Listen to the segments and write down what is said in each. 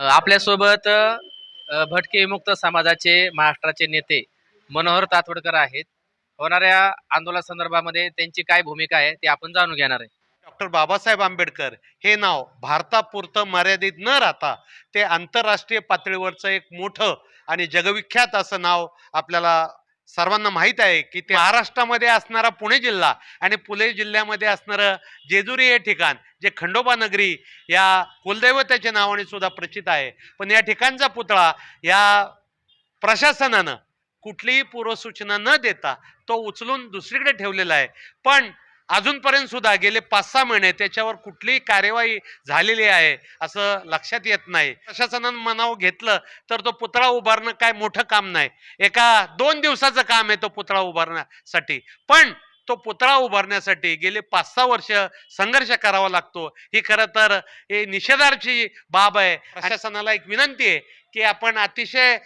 आपल्यासोबत भटके विमुक्त समाजाचे महाराष्ट्राचे नेते मनोहर तातवडकर आहेत. होणाऱ्या आंदोलनासंदर्भामध्ये त्यांची काय भूमिका आहे ते आपण जाणून घेणार आहे. डॉक्टर बाबासाहेब आंबेडकर हे नाव भारतापुरतं मर्यादित न राहता ते आंतरराष्ट्रीय पातळीवरचं एक मोठं आणि जगविख्यात असं नाव आपल्याला सर्वांना माहीत आहे की ते महाराष्ट्रामध्ये असणारा पुणे जिल्हा आणि पुणे जिल्ह्यामध्ये असणारं जेजुरी हे ठिकाण जे खंडोबा नगरी या कुलदैवताच्या नावाने सुद्धा प्रचित आहे. पण या ठिकाणचा पुतळा या प्रशासनानं कुठलीही पूर्वसूचना न देता तो उचलून दुसरीकडे ठेवलेला आहे. पण अजूनपर्यंत सुद्धा गेले पाच सहा महिने त्याच्यावर कुठलीही कार्यवाही झालेली आहे असं लक्षात येत नाही. प्रशासनानं मनाव घेतलं तर तो पुतळा उभारणं काय मोठं काम नाही. एका दोन दिवसाचं काम आहे तो पुतळा उभारण्यासाठी. पण तो पुतळा उभारण्यासाठी गेले पाच सहा वर्ष संघर्ष करावा लागतो. ही खरं तर हे निषेधार्ची बाब आहे. प्रशासनाला एक विनंती आहे की आपण अतिशय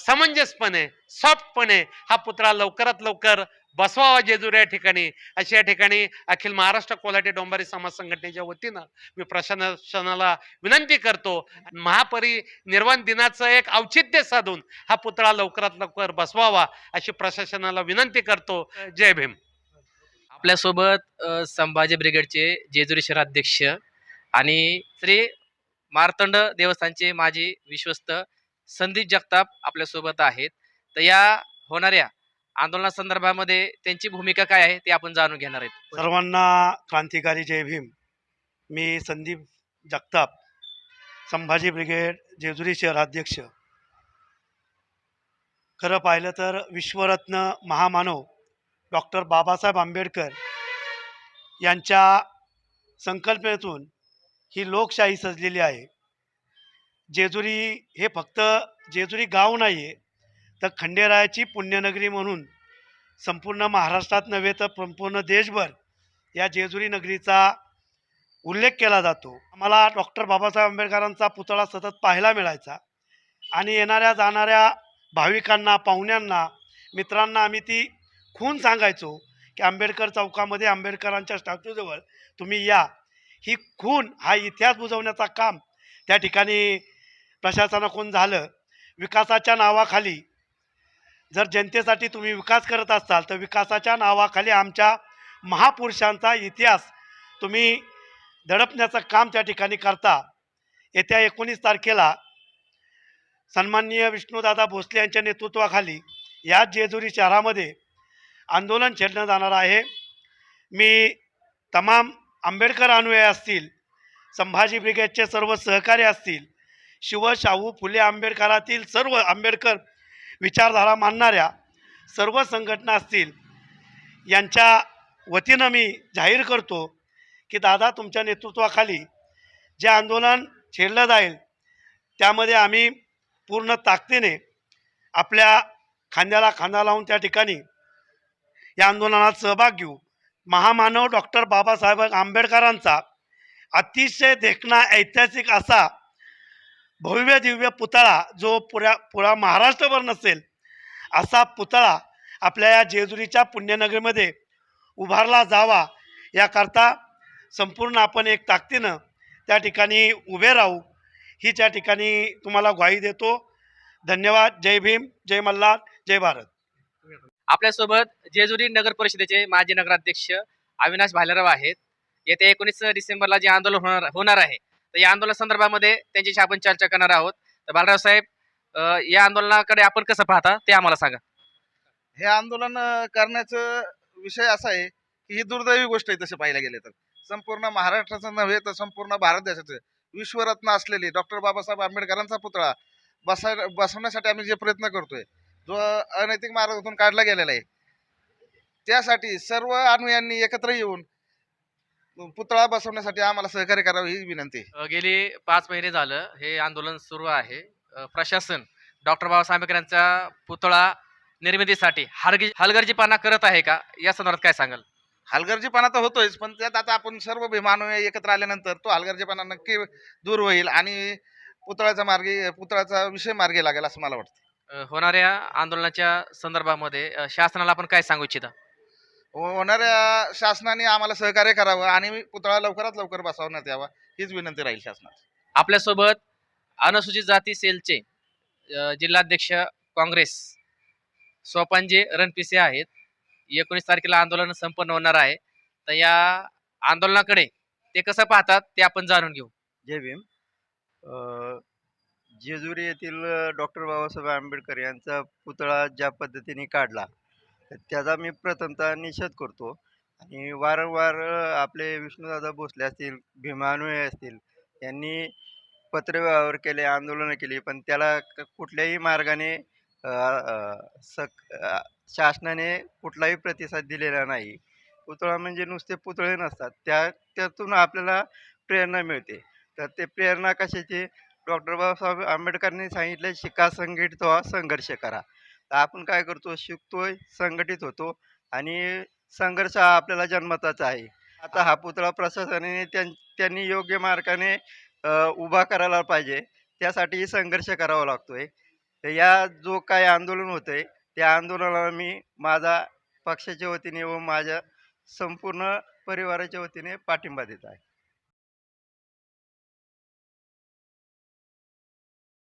समंजसपणे सॉफ्टपणे हा पुतळा लवकरात लवकर बसवावा जेजुरी या ठिकाणी. अशा या ठिकाणी अखिल महाराष्ट्र कोल्हाटी डोंबारी समाज संघटनेच्या वतीनं मी प्रशासनाला विनंती करतो. महापरिनिर्वाण दिनाचं एक औचित्य साधून हा पुतळा लवकरात लवकर बसवावा अशी प्रशासनाला विनंती करतो. जय भीम. आपल्यासोबत संभाजी ब्रिगेडचे जेजुरी शहराध्यक्ष आणि श्री मार्तंड देवस्थानचे माजी विश्वस्त संदीप जगताप आपल्यासोबत आहेत. तर या होणाऱ्या आंदोलनासंदर्भामध्ये त्यांची भूमिका काय आहे ते आपण जाणून घेणार आहेत. सर्वांना क्रांतिकारी जय भीम. मी संदीप जगताप संभाजी ब्रिगेड जेजुरी शहराध्यक्ष. खरं पाहिलं तर विश्वरत्न महामानव डॉक्टर बाबासाहेब आंबेडकर यांच्या संकल्पनेतून ही लोकशाही सजलेली आहे. जेजुरी हे फक्त जेजुरी गाव नाही आहे तर खंडेरायाची पुण्यनगरी म्हणून संपूर्ण महाराष्ट्रात नव्हे तर संपूर्ण देशभर या जेजुरी नगरीचा उल्लेख केला जातो. आम्हाला डॉक्टर बाबासाहेब आंबेडकरांचा पुतळा सतत पाहायला मिळायचा आणि येणाऱ्या जाणाऱ्या भाविकांना पाहुण्यांना मित्रांना आम्ही ती खून सांगायचो की आंबेडकर चौकामध्ये आंबेडकरांच्या स्टॅच्यूजवळ तुम्ही या. ही खून हा इतिहास बुजवण्याचा काम त्या ठिकाणी प्रशासनाकडून झालं. विकासाच्या नावाखाली जर जनतेसाठी तुम्ही विकास करत असाल तर विकासाच्या नावाखाली आमच्या महापुरुषांचा इतिहास तुम्ही दडपण्याचं काम त्या ठिकाणी करता. येत्या एकोणीस तारखेला सन्माननीय विष्णूदादा भोसले यांच्या नेतृत्वाखाली या जेजुरी शहरामध्ये आंदोलन छेडलं जाणार आहे. मी तमाम आंबेडकर अनुयायी असतील संभाजी ब्रिगेडचे सर्व सहकारी असतील शिव शाहू फुले आंबेडकरातील सर्व आंबेडकर विचारधारा मानणाऱ्या सर्व संघटना असतील यांच्या वतीनं मी जाहीर करतो की दादा तुमच्या नेतृत्वाखाली जे आंदोलन छेडलं जाईल त्यामध्ये आम्ही पूर्ण ताकदीने आपल्या खांद्याला खांदा लावून त्या ठिकाणी या आंदोलनात सहभाग घेऊ. महामानव डॉक्टर बाबासाहेब आंबेडकरांचा अतिशय देखणा ऐतिहासिक असा भव्य दिव्य पुतळा जो पुऱ्या पुरा महाराष्ट्रभर नसेल असा पुतळा आपल्या या जेजुरीच्या पुण्यनगरीमध्ये उभारला जावा याकरता संपूर्ण आपण एक ताकदीनं त्या ठिकाणी उभे राहू ही त्या ठिकाणी तुम्हाला ग्वाही देतो. धन्यवाद. जय भीम. जय मल्हार. जय भारत. आपल्यासोबत जेजुरी नगर परिषदेचे माजी नगराध्यक्ष अविनाश भालेराव आहेत. येत्या एकोणीस डिसेंबरला जे आंदोलन होणार होणार आहे तर या आंदोलन संदर्भामध्ये त्यांच्याशी आपण चर्चा करणार आहोत. तर बालराव साहेब या आंदोलनाकडे आपण कसं पाहता ते आम्हाला सांगा. हे आंदोलन करण्याचं विषय असा आहे की ही दुर्दैवी गोष्ट आहे तसे पाहायला गेले तर. संपूर्ण महाराष्ट्राचं नव्हे तर संपूर्ण भारत देशाचं विश्वरत्न असलेली डॉक्टर बाबासाहेब आंबेडकरांचा पुतळा बसाय बसवण्यासाठी आम्ही जे प्रयत्न करतोय जो अनैतिक मार्गातून काढला गेलेला आहे त्यासाठी सर्व अनुयांनी एकत्र येऊन पुतळा बसवण्यासाठी आम्हाला सहकार्य करावं ही विनंती आहे. अ, गेली पाच महिने झालं हे आंदोलन सुरू आहे. अ, प्रशासन डॉक्टर बाबासाहेब आंबेडकरांचा पुतळा निर्मितीसाठी हलगी हलगर्जीपणा करत आहे का? या संदर्भात काय सांगाल? हलगर्जीपणा तर होतोयच पण त्यात आता आपण सर्व मानव एकत्र आल्यानंतर तो हलगर्जीपणा नक्की दूर होईल आणि पुतळ्याचा मार्गी पुतळ्याचा विषय मार्गी लागेल असं मला वाटतं. अ, होणाऱ्या आंदोलनाच्या संदर्भामध्ये अ, शासनाला आपण काय सांगू इच्छिता? होणाऱ्या शासनाने आम्हाला सहकार्य करावं आणि पुतळा लवकरात लवकर बसवण्यात यावा हीच विनंती राहील शासनाची. आपल्यासोबत अनुसूचित जाती सेलचे अ, जिल्हाध्यक्ष काँग्रेस सोपानजे रणपिसे आहेत. एकोणीस तारखेला आंदोलन संपन्न होणार आहे. तर या आंदोलनाकडे ते कसं पाहतात ते आपण जाणून घेऊ. जय भीम. अ, जेजुरी येथील डॉक्टर बाबासाहेब आंबेडकर यांचा पुतळा ज्या पद्धतीने काढला त्याचा मी प्रथमतः निषेध करतो. आणि वारंवार आपले विष्णूदादा भोसले असतील भीमानुय असतील यांनी पत्रव्यवहार केले आंदोलनं केली पण त्याला क- कुठल्याही मार्गाने सक शासनाने कुठलाही प्रतिसाद दिलेला नाही. पुतळा म्हणजे नुसते पुतळे नसतात. त्या त्यातून आपल्याला प्रेरणा मिळते. तर ते प्रेरणा कशाची? डॉक्टर बाबासाहेब आंबेडकरांनी सांगितले शिका संघटित व्हा संघर्ष करा. तर आपण काय करतो शिकतोय संघटित होतो आणि संघर्ष हा आपल्याला जन्मताचा आहे. आता हा पुतळा प्रशासनाने त्यां त्यांनी योग्य मार्गाने उभा करायला पाहिजे. त्यासाठी संघर्ष करावा लागतोय. तर या जो काय आंदोलन होतंय त्या आंदोलनाला मी माझा पक्षाच्या वतीने व माझ्या संपूर्ण परिवाराच्या वतीने पाठिंबा देत आहे.